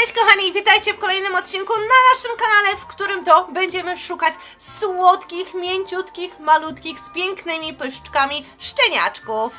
Cześć kochani, witajcie w kolejnym odcinku na naszym kanale, w którym to będziemy szukać słodkich, mięciutkich, malutkich, z pięknymi pyszczkami szczeniaczków.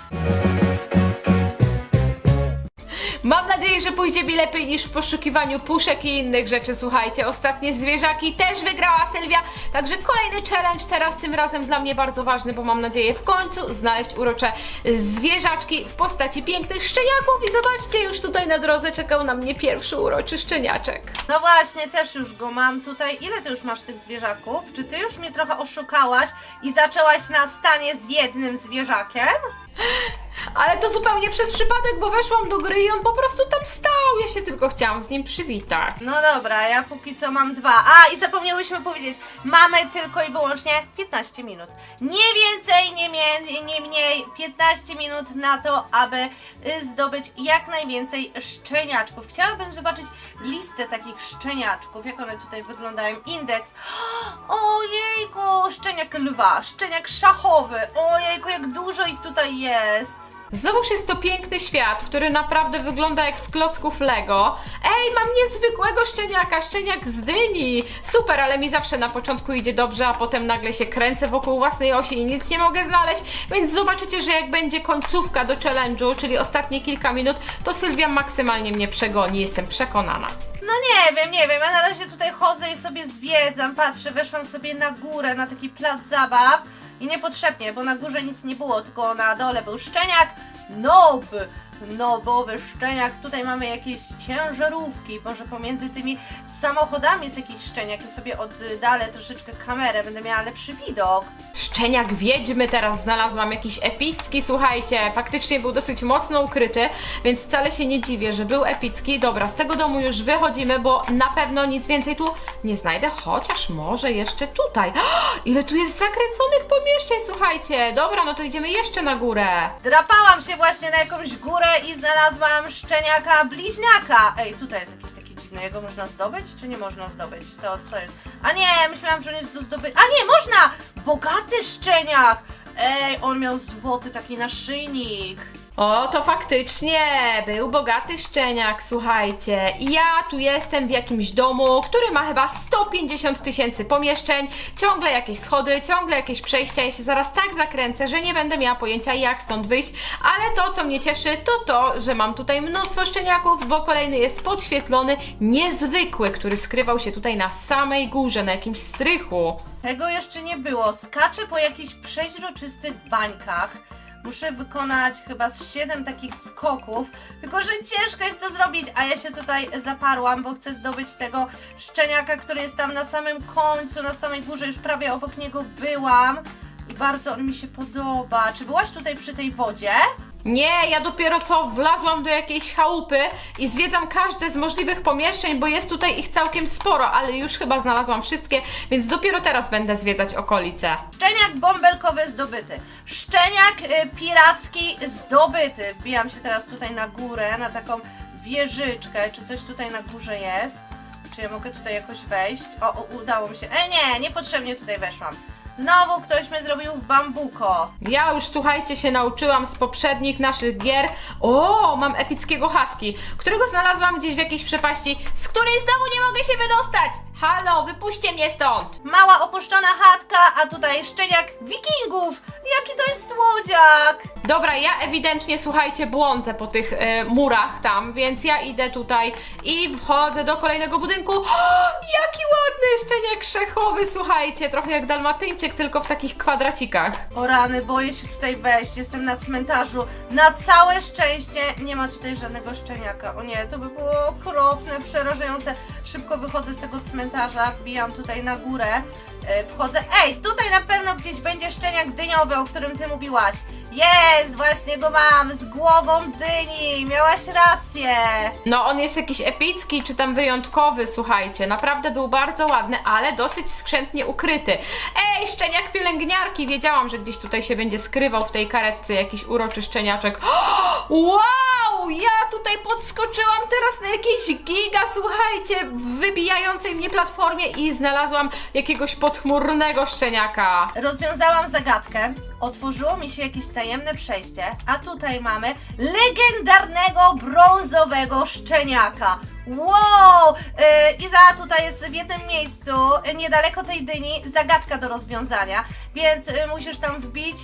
Mam nadzieję, że pójdzie mi lepiej niż w poszukiwaniu puszek i innych rzeczy. Słuchajcie, ostatnie zwierzaki też wygrała Sylwia, także kolejny challenge teraz tym razem dla mnie bardzo ważny, bo mam nadzieję w końcu znaleźć urocze zwierzaczki w postaci pięknych szczeniaków i zobaczcie, już tutaj na drodze czekał na mnie pierwszy uroczy szczeniaczek. No właśnie, też już go mam tutaj. Ile ty już masz tych zwierzaków? Czy ty już mnie trochę oszukałaś i zaczęłaś na stanie z jednym zwierzakiem? Ale to zupełnie przez przypadek, bo weszłam do gry i on po prostu tam stał. Ja się tylko chciałam z nim przywitać. No dobra, ja póki co mam dwa. A, i zapomniałyśmy powiedzieć, mamy tylko i wyłącznie 15 minut. Nie więcej, nie, mie- nie mniej, 15 minut na to, aby y, zdobyć jak najwięcej szczeniaczków. Chciałabym zobaczyć listę takich szczeniaczków, jak one tutaj wyglądają. Indeks. Ojejku, szczeniak lwa, szczeniak szachowy. Ojejku, jak dużo ich tutaj jest. Znowuż jest to piękny świat, który naprawdę wygląda jak z klocków Lego. Ej, mam niezwykłego szczeniaka, szczeniak z dyni. Super, ale mi zawsze na początku idzie dobrze, a potem nagle się kręcę wokół własnej osi i nic nie mogę znaleźć. Więc zobaczycie, że jak będzie końcówka do challenge'u, czyli ostatnie kilka minut, to Sylwia maksymalnie mnie przegoni, jestem przekonana. No nie wiem, nie wiem, ja na razie tutaj chodzę i sobie zwiedzam, patrzę, weszłam sobie na górę, na taki plac zabaw i niepotrzebnie, bo na górze nic nie było, tylko na dole był szczeniak, nob, nobowy szczeniak, tutaj mamy jakieś ciężarówki, może pomiędzy tymi samochodami jest jakiś szczeniak, ja sobie oddalę troszeczkę kamerę, będę miała lepszy widok. Szczeniak wiedźmy teraz znalazłam jakiś epicki, słuchajcie, faktycznie był dosyć mocno ukryty, więc wcale się nie dziwię, że był epicki. Dobra, z tego domu już wychodzimy, bo na pewno nic więcej tu nie znajdę, chociaż może jeszcze tutaj. Ile tu jest zakręconych pomieszczeń, słuchajcie. Dobra, no to idziemy jeszcze na górę. Drapałam się właśnie na jakąś górę i znalazłam szczeniaka bliźniaka. Ej, tutaj jest jakiś taki dziwny. Jego można zdobyć, czy nie można zdobyć? To co jest? A nie, myślałam, że on jest do zdobycia. A nie, można! Bogaty szczeniak! Ej, on miał złoty taki naszyjnik. O, to faktycznie był bogaty szczeniak, słuchajcie. I ja tu jestem w jakimś domu, który ma chyba 150 tysięcy pomieszczeń, ciągle jakieś schody, ciągle jakieś przejścia. Ja się zaraz tak zakręcę, że nie będę miała pojęcia, jak stąd wyjść. Ale to, co mnie cieszy, to to, że mam tutaj mnóstwo szczeniaków, bo kolejny jest podświetlony, niezwykły, który skrywał się tutaj na samej górze, na jakimś strychu. Tego jeszcze nie było. Skaczę po jakichś przeźroczystych bańkach. Muszę wykonać chyba z 7 takich skoków, tylko że ciężko jest to zrobić, a ja się tutaj zaparłam, bo chcę zdobyć tego szczeniaka, który jest tam na samym końcu, na samej górze, już prawie obok niego byłam i bardzo on mi się podoba. Czy byłaś tutaj przy tej wodzie? Nie, ja dopiero co wlazłam do jakiejś chałupy i zwiedzam każde z możliwych pomieszczeń, bo jest tutaj ich całkiem sporo, ale już chyba znalazłam wszystkie, więc dopiero teraz będę zwiedzać okolice. Szczeniak bąbelkowy zdobyty. Szczeniak y, piracki zdobyty. Wbijam się teraz tutaj na górę, na taką wieżyczkę. Czy coś tutaj na górze jest? Czy ja mogę tutaj jakoś wejść? O, o udało mi się. E, nie, niepotrzebnie tutaj weszłam. Znowu ktoś mnie zrobił w bambuko. Ja już, słuchajcie, się nauczyłam z poprzednich naszych gier. O, mam epickiego husky, którego znalazłam gdzieś w jakiejś przepaści, z której znowu nie mogę się wydostać. Halo, wypuśćcie mnie stąd. Mała opuszczona chatka, a tutaj szczeniak wikingów. Jaki to jest słodziak. Dobra, ja ewidentnie, słuchajcie, błądzę po tych e, murach tam, więc ja idę tutaj i wchodzę do kolejnego budynku. O, jaki ładny szczeniak szechowy, słuchajcie, trochę jak dalmatyńczyk, tylko w takich kwadracikach. O rany, boję się tutaj wejść. Jestem na cmentarzu. Na całe szczęście nie ma tutaj żadnego szczeniaka. O nie, to by było okropne, przerażające. Szybko wychodzę z tego cmentarza, wbijam tutaj na górę. e, Wchodzę. Ej, tutaj na pewno gdzieś będzie szczeniak dyniowy, o którym ty mówiłaś. Jest, właśnie go mam, z głową dyni. Miałaś rację. No, on jest jakiś epicki, czy tam wyjątkowy, słuchajcie. Naprawdę był bardzo ładny, ale dosyć skrzętnie ukryty. Ej, szczeniak pielęgniarki! Wiedziałam, że gdzieś tutaj się będzie skrywał w tej karetce jakiś uroczy szczeniaczek. Wow! Ja tutaj podskoczyłam teraz na jakieś giga, słuchajcie, wybijającej mnie platformie i znalazłam jakiegoś podchmurnego szczeniaka. Rozwiązałam zagadkę. Otworzyło mi się jakieś tajemne przejście, a tutaj mamy legendarnego brązowego szczeniaka. Wow! Yy, Iza tutaj jest w jednym miejscu, yy, niedaleko tej dyni, zagadka do rozwiązania, więc yy, musisz tam wbić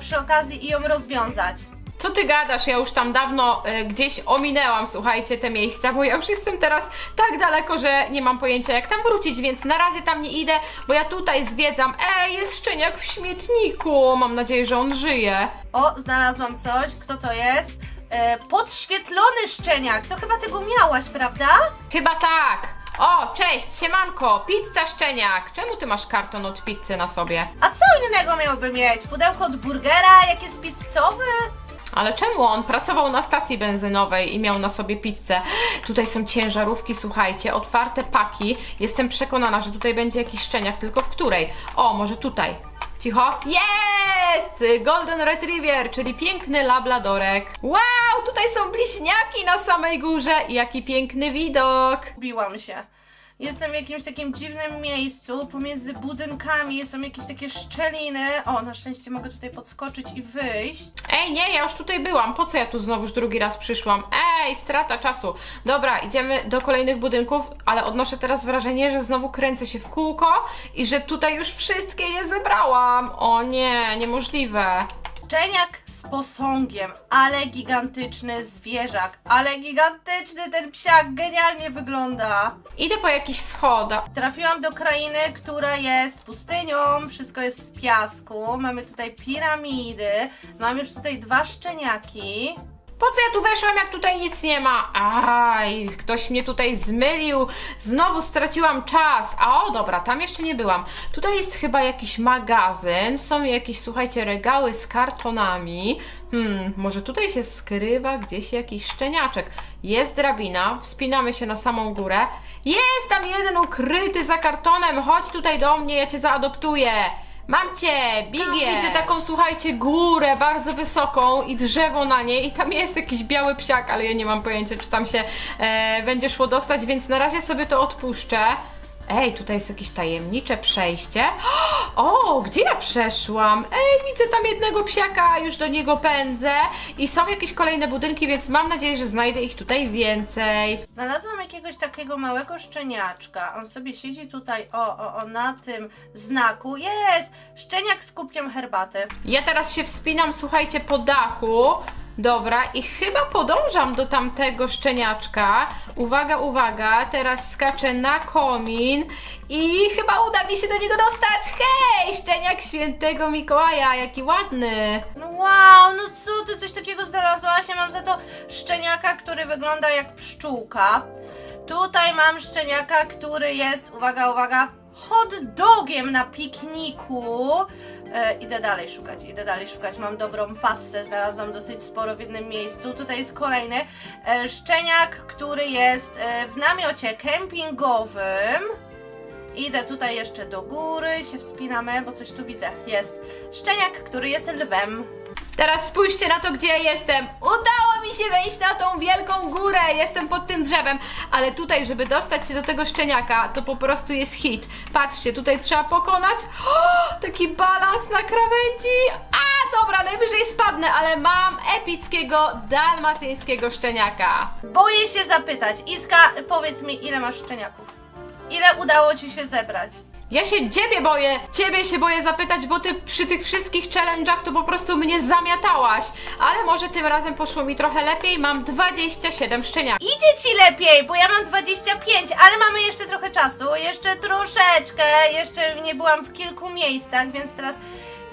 przy okazji i ją rozwiązać. Co ty gadasz? Ja już tam dawno e, gdzieś ominęłam, słuchajcie, te miejsca, bo ja już jestem teraz tak daleko, że nie mam pojęcia jak tam wrócić, więc na razie tam nie idę, bo ja tutaj zwiedzam. Ej, jest szczeniak w śmietniku! Mam nadzieję, że on żyje. O, znalazłam coś. Kto to jest? Yy, podświetlony szczeniak. To chyba tego miałaś, prawda? Chyba tak. O, cześć, siemanko, pizza szczeniak. Czemu ty masz karton od pizzy na sobie? A co innego miałby mieć? Pudełko od burgera? Jak jest pizzowy? Ale czemu on pracował na stacji benzynowej i miał na sobie pizzę? Tutaj są ciężarówki, słuchajcie, otwarte paki. Jestem przekonana, że tutaj będzie jakiś szczeniak, tylko w której? O, może tutaj. Cicho. Jest! Golden Retriever, czyli piękny labladorek. Wow, tutaj są bliźniaki na samej górze. Jaki piękny widok. Gubiłam się. Jestem w jakimś takim dziwnym miejscu pomiędzy budynkami, są jakieś takie szczeliny. O, na szczęście mogę tutaj podskoczyć i wyjść. Ej, nie, ja już tutaj byłam. Po co ja tu znowuż drugi raz przyszłam? Ej, strata czasu. Dobra, idziemy do kolejnych budynków, ale odnoszę teraz wrażenie, że znowu kręcę się w kółko i że tutaj już wszystkie je zebrałam. O nie, niemożliwe. Szczeniak z posągiem, ale gigantyczny zwierzak, ale gigantyczny ten psiak, genialnie wygląda. Idę po jakiś schodach. Trafiłam do krainy, która jest pustynią, wszystko jest z piasku, mamy tutaj piramidy, mam już tutaj dwa szczeniaki. Po co ja tu weszłam, jak tutaj nic nie ma? Aj, ktoś mnie tutaj zmylił. Znowu straciłam czas. A o, dobra, tam jeszcze nie byłam. Tutaj jest chyba jakiś magazyn. Są jakieś, słuchajcie, regały z kartonami. Hmm, może tutaj się skrywa gdzieś jakiś szczeniaczek. Jest drabina, wspinamy się na samą górę. Jest tam jeden ukryty za kartonem. Chodź tutaj do mnie, ja cię zaadoptuję. Mam cię, Bigie! Widzę taką, słuchajcie, górę bardzo wysoką i drzewo na niej i tam jest jakiś biały psiak, ale ja nie mam pojęcia, czy tam się e, będzie szło dostać, więc na razie sobie to odpuszczę. Ej, tutaj jest jakieś tajemnicze przejście. O, gdzie ja przeszłam? Ej, widzę tam jednego psiaka, już do niego pędzę. I są jakieś kolejne budynki, więc mam nadzieję, że znajdę ich tutaj więcej. Znalazłam jakiegoś takiego małego szczeniaczka. On sobie siedzi tutaj, o, o, o, na tym znaku. Jest! Szczeniak z kubkiem herbaty. Ja teraz się wspinam, słuchajcie, po dachu. Dobra, i chyba podążam do tamtego szczeniaczka. Uwaga, uwaga, teraz skaczę na komin i chyba uda mi się do niego dostać. Hej, szczeniak świętego Mikołaja, jaki ładny. No wow, no co ty coś takiego znalazłaś? Ja mam za to szczeniaka, który wygląda jak pszczółka. Tutaj mam szczeniaka, który jest, uwaga, uwaga, hot dogiem na pikniku. E, idę dalej szukać, idę dalej szukać. Mam dobrą passę, znalazłam dosyć sporo w jednym miejscu. Tutaj jest kolejny e, szczeniak, który jest e, w namiocie kempingowym. Idę tutaj jeszcze do góry, się wspinamy, bo coś tu widzę. Jest szczeniak, który jest lwem. Teraz spójrzcie na to, gdzie ja jestem. Udało mi się wejść na tą wielką górę. Jestem pod tym drzewem, ale tutaj, żeby dostać się do tego szczeniaka, to po prostu jest hit. Patrzcie, tutaj trzeba pokonać o, taki balans na krawędzi. A, dobra, najwyżej spadnę, ale mam epickiego dalmatyńskiego szczeniaka. Boję się zapytać. Iska, powiedz mi, ile masz szczeniaków? Ile udało ci się zebrać? Ja się ciebie boję, ciebie się boję zapytać, bo ty przy tych wszystkich challenge'ach to po prostu mnie zamiatałaś. Ale może tym razem poszło mi trochę lepiej, mam 27 szczeniaków. Idzie ci lepiej, bo ja mam 25, ale mamy jeszcze trochę czasu, jeszcze troszeczkę, jeszcze nie byłam w kilku miejscach, więc teraz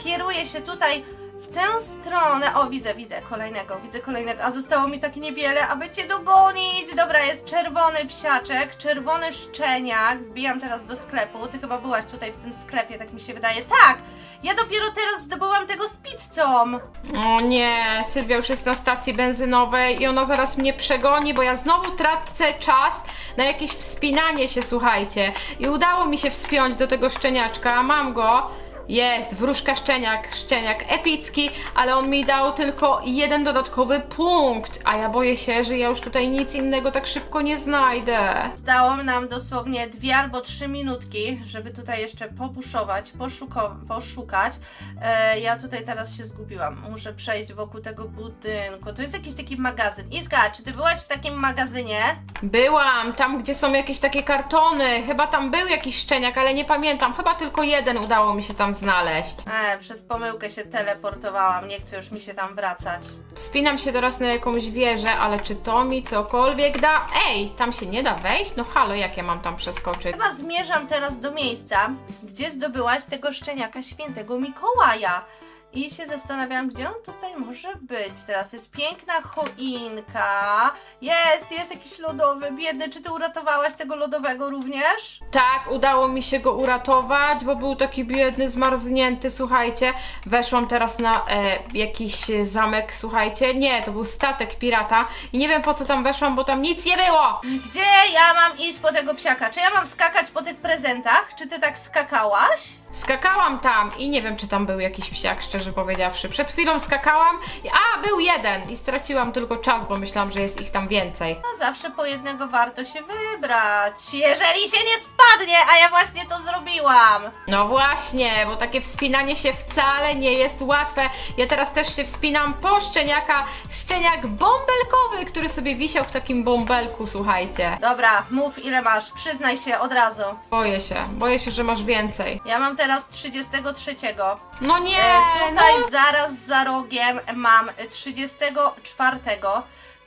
kieruję się tutaj w tę stronę. O, widzę, widzę kolejnego, widzę kolejnego, a zostało mi tak niewiele, aby cię dogonić. Dobra, jest czerwony psiaczek, czerwony szczeniak. Wbijam teraz do sklepu. Ty chyba byłaś tutaj w tym sklepie, tak mi się wydaje. Tak! Ja dopiero teraz zdobyłam tego z pizzą. O nie, Sylwia już jest na stacji benzynowej i ona zaraz mnie przegoni, bo ja znowu tracę czas na jakieś wspinanie się, słuchajcie. I udało mi się wspiąć do tego szczeniaczka, mam go, Jest, wróżka szczeniak, szczeniak epicki, ale on mi dał tylko jeden dodatkowy punkt, a ja boję się, że ja już tutaj nic innego tak szybko nie znajdę. Zdało nam dosłownie dwie albo trzy minutki, żeby tutaj jeszcze popuszować, poszuko- poszukać. E, ja tutaj teraz się zgubiłam. Muszę przejść wokół tego budynku. To jest jakiś taki magazyn. Iska, czy ty byłaś w takim magazynie? Byłam tam, gdzie są jakieś takie kartony, chyba tam był jakiś szczeniak, ale nie pamiętam, chyba tylko jeden udało mi się tam znaleźć. E, przez pomyłkę się teleportowałam. Nie chcę już mi się tam wracać. Wspinam się teraz na jakąś wieżę, ale czy to mi cokolwiek da? Ej, tam się nie da wejść? No halo, jak ja mam tam przeskoczyć? Chyba zmierzam teraz do miejsca, gdzie zdobyłaś tego szczeniaka świętego Mikołaja. I się zastanawiam, gdzie on tutaj może być. Teraz jest piękna choinka. Jest, jest jakiś lodowy, biedny. Czy ty uratowałaś tego lodowego również? Tak, udało mi się go uratować, bo był taki biedny, zmarznięty, słuchajcie. Weszłam teraz na e, jakiś zamek, słuchajcie. Nie, to był statek pirata i nie wiem po co tam weszłam, bo tam nic nie było. Gdzie ja mam iść po tego psiaka? Czy ja mam skakać po tych prezentach? Czy ty tak skakałaś? Skakałam tam i nie wiem, czy tam był jakiś psiak, szczerze powiedziawszy. Przed chwilą skakałam, i, a był jeden i straciłam tylko czas, bo myślałam, że jest ich tam więcej. No zawsze po jednego warto się wybrać. Jeżeli się nie spadnie, a ja właśnie to zrobiłam. No właśnie, bo takie wspinanie się wcale nie jest łatwe. Ja teraz też się wspinam po szczeniaka, szczeniak bąbelkowy, który sobie wisiał w takim bąbelku, słuchajcie. Dobra, mów ile masz, przyznaj się od razu. Boję się, boję się, że masz więcej. Ja mam teraz 33. No nie, E, tutaj no. zaraz za rogiem mam 34.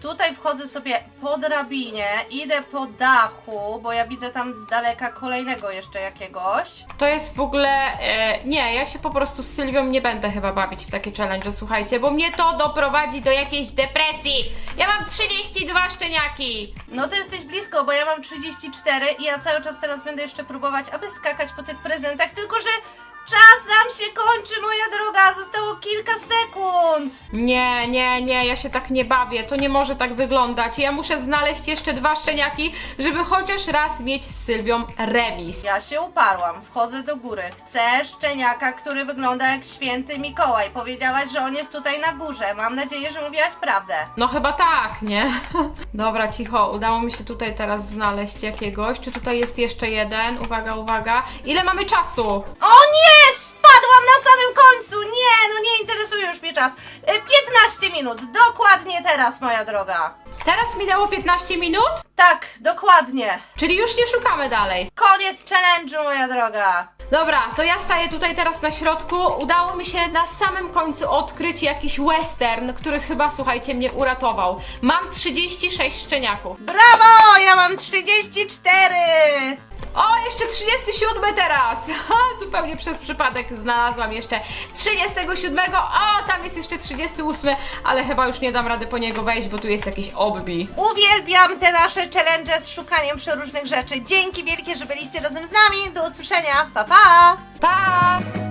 Tutaj wchodzę sobie po drabinie, idę po dachu, bo ja widzę tam z daleka kolejnego jeszcze jakiegoś. To jest w ogóle. E, nie, ja się po prostu z Sylwią nie będę chyba bawić w takie challenge, słuchajcie, bo mnie to doprowadzi do jakiejś depresji. Ja mam 32 szczeniaki. No to jesteś blisko, bo ja mam 34 i ja cały czas teraz będę jeszcze próbować, aby skakać po tych prezentach, tylko że czas nam się kończy, moja droga, zostało kilka sekund. Nie, nie, nie, ja się tak nie bawię. To nie może tak wyglądać. Ja muszę znaleźć jeszcze dwa szczeniaki, żeby chociaż raz mieć z Sylwią remis. Ja się uparłam, wchodzę do góry. Chcę szczeniaka, który wygląda jak święty Mikołaj. Powiedziałaś, że on jest tutaj na górze. Mam nadzieję, że mówiłaś prawdę. No chyba tak, nie? Dobra, cicho, udało mi się tutaj teraz znaleźć jakiegoś. Czy tutaj jest jeszcze jeden? Uwaga, uwaga. Ile mamy czasu? O nie! Spadłam na samym końcu! Nie, no nie interesuje już mnie czas. Y, 15 minut, dokładnie teraz, moja droga. Teraz mi dało 15 minut? Tak, dokładnie. Czyli już nie szukamy dalej. Koniec challenge'u, moja droga. Dobra, to ja staję tutaj teraz na środku. Udało mi się na samym końcu odkryć jakiś western, który chyba, słuchajcie, mnie uratował. Mam 36 szczeniaków. Brawo! Ja mam 34! O, jeszcze 37 teraz! Ha, zupełnie przez przypadek znalazłam jeszcze 37. O, tam jest jeszcze 38, ale chyba już nie dam rady po niego wejść, bo tu jest jakiś obbi. Uwielbiam te nasze challenge z szukaniem przeróżnych rzeczy. Dzięki wielkie, że byliście razem z nami. Do usłyszenia. Pa, pa! Pa!